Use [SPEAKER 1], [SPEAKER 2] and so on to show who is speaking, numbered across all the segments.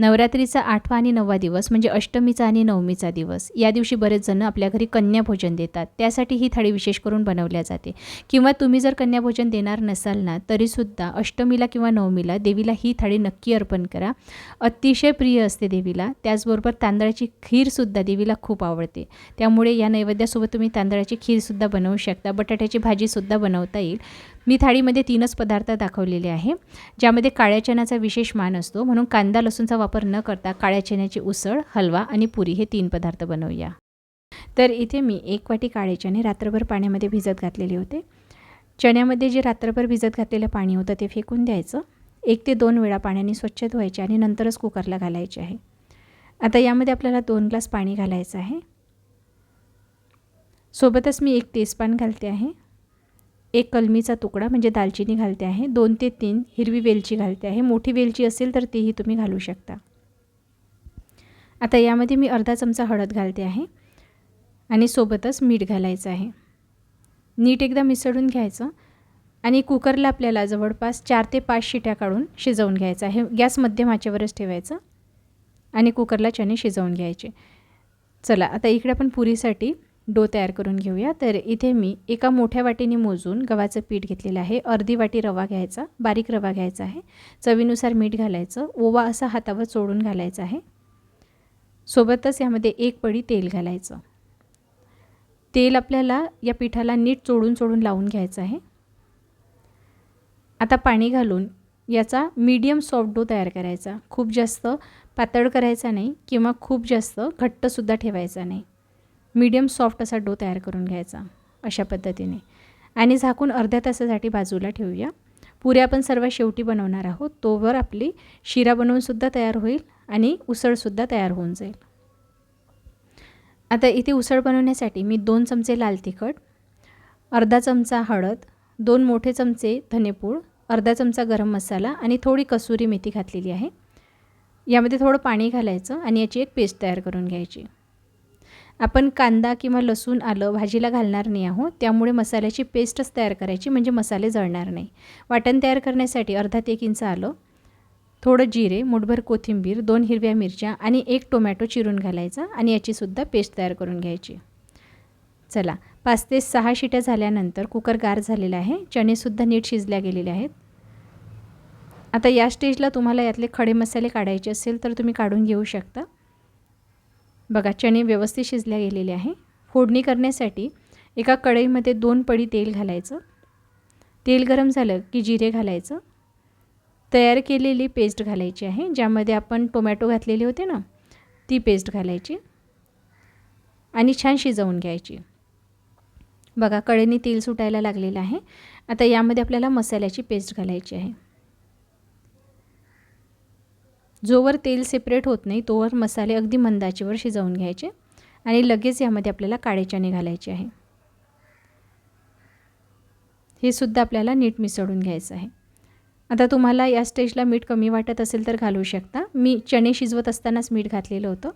[SPEAKER 1] नवरात्रीचा आठवा आणि नववा दिवस म्हणजे अष्टमीचा आणि नवमीचा दिवस. या दिवशी बरेच जण आपल्या घरी कन्याभोजन देतात. त्यासाठी ही थाळी विशेष करून बनवल्या जाते. किंवा तुम्ही जर कन्याभोजन देणार नसाल ना तरीसुद्धा अष्टमीला किंवा नवमीला देवीला ही थाळी नक्की अर्पण करा. अतिशय प्रिय असते देवीला. त्याचबरोबर तांदळाची खीरसुद्धा देवीला खूप आवडते. त्यामुळे या नैवेद्यासोबत तुम्ही तांदळाची खीरसुद्धा बनवू शकता. बटाट्याची भाजीसुद्धा बनवता येईल. मी थाळीमध्ये तीनच पदार्थ दाखवलेले आहे ज्यामध्ये काळ्या चण्याचा विशेष मान असतो. म्हणून कांदा लसूणचा वापर न करता काळ्या चण्याची उसळ हलवा आणि पुरी हे तीन पदार्थ बनवूया. तर इथे मी एक वाटी काळे चणे रात्रभर पाण्यामध्ये भिजत घातलेले होते. चण्यामध्ये जे रात्रभर भिजत घातलेलं पाणी होतं ते फेकून द्यायचं. एक ते दोन वेळा पाण्याने स्वच्छ धुवायचे आणि नंतरच कुकरला घालायचे आहे. आता यामध्ये आपल्याला दोन ग्लास पाणी घालायचं आहे. सोबतच मी एक तेजपान घालते आहे. एक कलमीचा तुकडा म्हणजे दालचिनी घालते आहे. दोन ते तीन हिरवी वेलची घालते आहे. मोठी वेलची असेल तर तीही तुम्ही घालू शकता. आता यामध्ये मी अर्धा चमचा हळद घालते आहे आणि सोबतच मीठ घालायचं आहे. नीट एकदा मिसळून घ्यायचं आणि कुकरला आपल्याला जवळपास चार ते पाच शिट्या काढून शिजवून घ्यायचं आहे. गॅस मध्यम आचेवरच ठेवायचं आणि कुकरला चणे शिजवून घ्यायचे. चला आता इकडे आपण पुरीसाठी डो तयार करून घेऊया. तर इथे मी एका मोठ्या वाटीने मोजून गव्हाचं पीठ घेतलेलं आहे. अर्धी वाटी रवा घ्यायचा बारीक रवा घ्यायचा आहे. चवीनुसार मीठ घालायचं. ओवा असा हातावर चोडून घालायचा आहे. सोबतच यामध्ये एक पडी तेल घालायचं. तेल आपल्याला या पिठाला नीट चोडून चोडून लावून घ्यायचं आहे. आता पाणी घालून याचा मीडियम सॉफ्ट डो तयार करायचा. खूप जास्त पातळ करायचा नाही किंवा खूप जास्त घट्टसुद्धा ठेवायचा नाही. मीडियम सॉफ्ट असा डो तयार करून घ्यायचा अशा पद्धतीने. आणि झाकून अर्ध्या तासासाठी बाजूला ठेवूया. पुऱ्या आपण सर्व शेवटी बनवणार आहोत. तोवर आपली शिरा बनवूनसुद्धा तयार होईल आणि उसळसुद्धा तयार होऊन जाईल. आता इथे उसळ बनवण्यासाठी मी दोन चमचे लाल तिखट अर्धा चमचा हळद दोन मोठे चमचे धनेपूड अर्धा चमचा गरम मसाला आणि थोडी कसुरी मेथी घातलेली आहे. यामध्ये थोडं पाणी घालायचं आणि याची एक पेस्ट तयार करून घ्यायची. आपण कांदा किंवा लसूण आलं भाजीला घालणार नाही आहोत. त्यामुळे मसाल्याची पेस्टच तयार करायची म्हणजे मसाले जळणार नाही. वाटण तयार करण्यासाठी अर्धा ते एक इंच आलं थोडं जिरे मुठभर कोथिंबीर दोन हिरव्या मिरच्या आणि एक टोमॅटो चिरून घालायचा आणि याचीसुद्धा पेस्ट तयार करून घ्यायची. चला पाच ते सहा शिट्या झाल्यानंतर कुकर गार झालेला आहे. चणेसुद्धा नीट शिजल्या गेलेले आहेत. आता या स्टेजला तुम्हाला यातले खडे मसाले काढायचे असेल तर तुम्ही काढून घेऊ शकता. बघा चणे व्यवस्थित शिजल्या गेलेले आहे. फोडणी करण्यासाठी एका कढईमध्ये दोन पडी तेल घालायचं. तेल गरम झालं की जिरे घालायचं. तयार केलेली पेस्ट घालायची आहे ज्यामध्ये आपण टोमॅटो घातलेले होते ना ती पेस्ट घालायची आणि छान शिजवून घ्यायची. बघा कडेने तेल सुटायला लागलेलं आहे. आता यामध्ये आपल्याला मसाल्याची पेस्ट घालायची आहे. जोवर तेल सेपरेट होत नाही तोवर मसाले अगदी मंदाचेवर शिजवून घ्यायचे आणि लगेच यामध्ये आपल्याला काळे चणे घालायचे आहे. हे सुद्धा आपल्याला नीट मिसळून घ्यायचं आहे. आता तुम्हाला या स्टेजला मीठ कमी वाटत असेल तर घालू शकता. मी चणे शिजवत असतानाच मीठ घातलेलं होतं.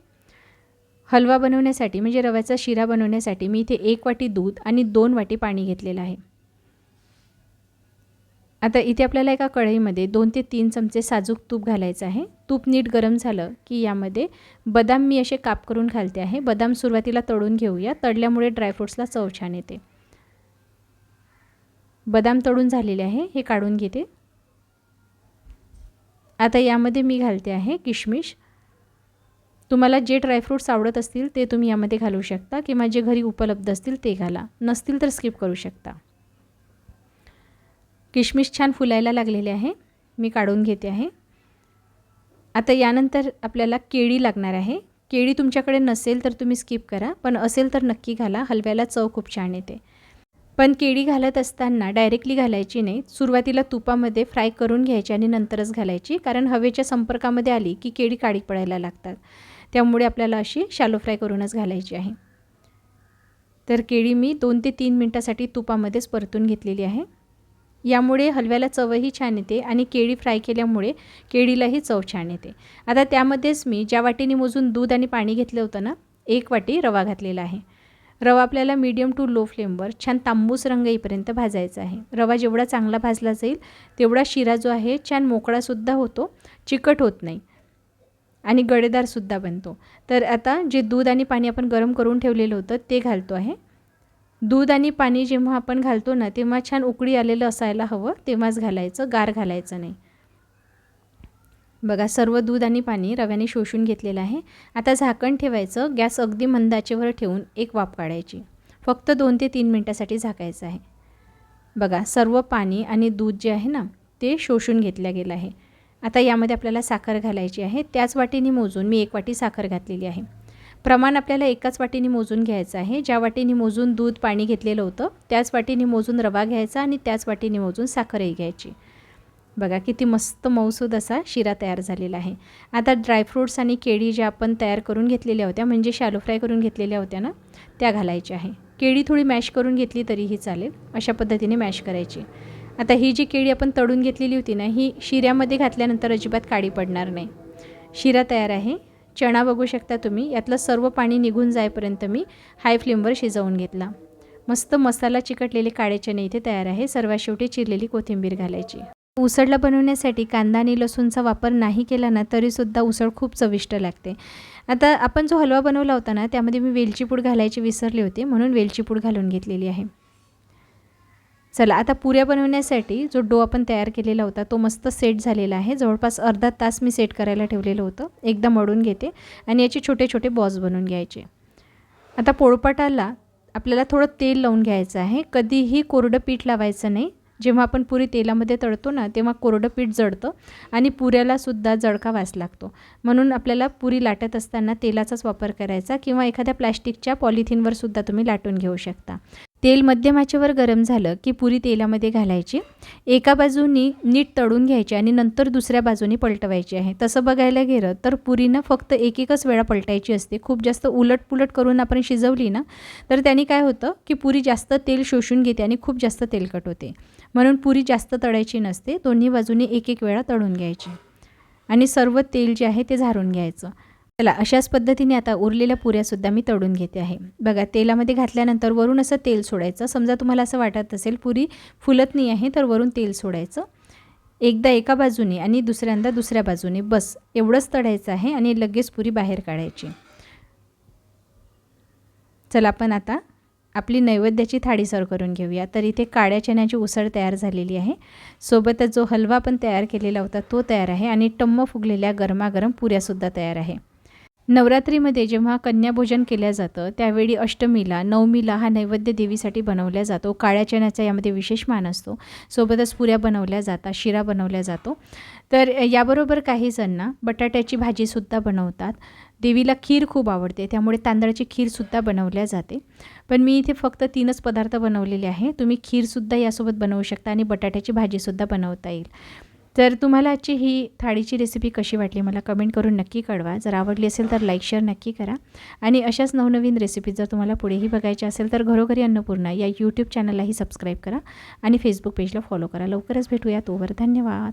[SPEAKER 1] हलवा बनवण्यासाठी म्हणजे रव्याचा शिरा बनवण्यासाठी मी इथे एक वाटी दूध आणि दोन वाटी पाणी घेतलेलं आहे. आता इथे आपल्याला एका कढईमध्ये दोन ते तीन चमचे साजूक तूप घालायचं आहे. तूप नीट गरम झालं की यामध्ये बदाम मी असे काप करून घालते आहे. बदाम सुरुवातीला तळून घेऊया. तळल्यामुळे ड्रायफ्रूट्सला चव छान येते. बदाम तळून झालेले आहे. हे काढून घेते. आता यामध्ये मी घालते आहे किशमिश. तुम्हाला जे ड्रायफ्रूट्स आवडत असतील ते तुम्ही यामध्ये घालू शकता किंवा जे घरी उपलब्ध असतील ते घाला. नसतील तर स्किप करू शकता. किशमिश छान फुलायला लागलेले आहे. मी काढून घेते आहे. आता यानंतर आपल्याला केळी लागणार आहे. केळी तुमच्याकडे नसेल तर तुम्ही स्किप करा पण असेल तर नक्की घाला. हलव्याला चव खूप छान येते. पण केळी घालत असताना डायरेक्टली घालायची नाही. सुरुवातीला तुपामध्ये फ्राय करून घ्यायची आणि नंतरच घालायची. कारण हवेच्या संपर्कामध्ये आली की केळी काळी पडायला लागतात. त्यामुळे आपल्याला अशी शालो फ्राय करूनच घालायची आहे. तर केळी मी दोन ते तीन मिनटासाठी तुपामध्येच परतून घेतलेली आहे. यामुळे हलव्याला चवही छान येते आणि केळी फ्राय केल्यामुळे केळीलाही चव छान येते. आता त्यामध्येच मी ज्या वाटीने मोजून दूध आणि पाणी घेतलं होतं ना एक वाटी रवा घातलेला आहे. रवा आपल्याला मीडियम टू लो फ्लेमवर छान तांबूस रंग येईपर्यंत भाजायचा आहे. रवा जेवढा चांगला भाजला जाईल तेवढा शिरा जो आहे छान मोकळासुद्धा होतो चिकट होत नाही आणि गडेदारसुद्धा बनतो. तर आता जे दूध आणि पाणी आपण गरम करून ठेवलेलं होतं ते घालतो आहे. दूध आणि पाणी जेव्हा आपण घालतो ना तेव्हा छान उकळी आलेलं असायला हवं तेव्हाच घालायचं गार घालायचं नाही. बघा सर्व दूध आणि पाणी रव्याने शोषून घेतलेलं आहे. आता झाकण ठेवायचं गॅस अगदी मंदाचेवर ठेवून एक वाफ काढायची. फक्त दोन ते तीन मिनटासाठी झाकायचं आहे. बघा सर्व पाणी आणि दूध जे आहे ना ते शोषून घेतलं गेलं आहे. आता यामध्ये आपल्याला साखर घालायची आहे. त्याच वाटीने मोजून मी एक वाटी साखर घातलेली आहे. प्रमाण आपल्याला एकाच वाटीने मोजून घ्यायचं आहे. ज्या वाटीने मोजून दूध पाणी घेतलेलं होतं त्याच वाटीने मोजून रवा घ्यायचा आणि त्याच वाटीने मोजून साखरही घ्यायची. बघा किती मस्त मऊसूद असा शिरा तयार झालेला आहे. आता ड्रायफ्रूट्स आणि केळी ज्या आपण तयार करून घेतलेल्या होत्या म्हणजे शॅलो फ्राय करून घेतलेल्या होत्या ना त्या घालायच्या आहे. केळी थोडी मॅश करून घेतली तरीही चालेल. अशा पद्धतीने मॅश करायची. आता ही जी केळी आपण तळून घेतलेली होती ना ही शिऱ्यामध्ये घातल्यानंतर अजिबात काळी पडणार नाही. शिरा तयार आहे. चणा बघू शकता तुम्ही. यातलं सर्व पाणी निघून जाईपर्यंत मी हाय फ्लेमवर शिजवून घेतला. मस्त मसाला चिकटलेले काळे चणे इथे तयार आहे. सर्वात शेवटी चिरलेली कोथिंबीर घालायची. उसळला बनवण्यासाठी कांदा आणि लसूणचा वापर नाही केला ना तरीसुद्धा उसळ खूप चविष्ट लागते. आता आपण जो हलवा बनवला होता ना त्यामध्ये मी वेलची पूड घालायची विसरली होती म्हणून वेलची पूड घालून घेतलेली आहे. चला आता पुऱ्या बनवण्यासाठी जो डो आपण तयार केलेला होता तो मस्त सेट झालेला आहे. जवळपास अर्धा तास मी सेट करायला ठेवलेलं होतं. एकदा मळून घेते आणि याचे छोटे छोटे बॉस बनवून घ्यायचे. आता पोळपाटाला आपल्याला थोडं तेल लावून घ्यायचं आहे. कधीही कोरडं पीठ लावायचं नाही. जेव्हा आपण पुरी तेलामध्ये तळतो ना तेव्हा कोरडं पीठ जळतं आणि पुऱ्यालासुद्धा जळका वास लागतो. म्हणून आपल्याला पुरी लाटत असताना तेलाचाच वापर करायचा किंवा एखाद्या प्लॅस्टिकच्या पॉलिथिनवरसुद्धा तुम्ही लाटून घेऊ शकता. तेल मध्यमाचेवर गरम झालं की पुरी तेलामध्ये घालायची. एका बाजूनी नीट तळून घ्यायची आणि नंतर दुसऱ्या बाजूनी पलटवायची आहे. तसं बघायला गेलं तर पुरीनं फक्त एक एकच वेळा पलटायची असते. खूप जास्त उलटपुलट करून आपण शिजवली ना तर त्यांनी काय होतं की पुरी जास्त तेल शोषून घेते आणि खूप जास्त तेलकट होते. म्हणून पुरी जास्त तळायची नसते. दोन्ही बाजूनी एक एक वेळा तळून घ्यायची. आणि सर्व तेल जे आहे ते झारून घ्यायचं. चला अशाच पद्धतीने आता उरलेल्या पुऱ्यासुद्धा मी तळून घेते आहे. बघा तेलामध्ये घातल्यानंतर वरून असं तेल सोडायचं. समजा तुम्हाला असं वाटत असेल पुरी फुलत नाही आहे तर वरून तेल सोडायचं. एकदा एका बाजूने आणि दुसऱ्यांदा दुसऱ्या बाजूने. बस एवढंच तळायचं आहे आणि लगेच पुरी बाहेर काढायची. चला आपण आता आपली नैवेद्याची थाळी सर्व करून घेऊया. तर इथे काळ्या चण्याची उसळ तयार झालेली आहे. सोबतच जो हलवा पण तयार केलेला होता तो तयार आहे आणि टम्म फुगलेल्या गरमागरम पुऱ्यासुद्धा तयार आहे. नवरात्रीमध्ये जेव्हा कन्याभोजन केलं जातं त्यावेळी अष्टमीला नवमीला हा नैवेद्य देवीसाठी बनवला जातो. काळ्या चण्याचा यामध्ये विशेष मान असतो. सोबतच पुऱ्या बनवल्या जातात शिरा बनवल्या जातो. तर याबरोबर काही जणांना बटाट्याची भाजीसुद्धा बनवतात. देवीला खीर खूप आवडते त्यामुळे तांदळाची खीरसुद्धा बनवल्या जाते. पण मी इथे फक्त तीनच पदार्थ बनवलेले आहे. तुम्ही खीरसुद्धा यासोबत बनवू शकता आणि बटाट्याची भाजीसुद्धा बनवता येईल. तर तुम्हाला आजची ही थाळीची रेसिपी कशी वाटली मला कमेंट करून नक्की कळवा. जर आवडली असेल तर लाईक शेअर नक्की करा. आणि अशाच नवनवीन रेसिपीज जर तुम्हाला पुढेही बघायच्या असेल तर घरोघरी अन्नपूर्णा या यूट्यूब चॅनललाही सबस्क्राईब करा. आणि फेसबुक पेजला फॉलो करा. लवकरच भेटूया तोवर धन्यवाद.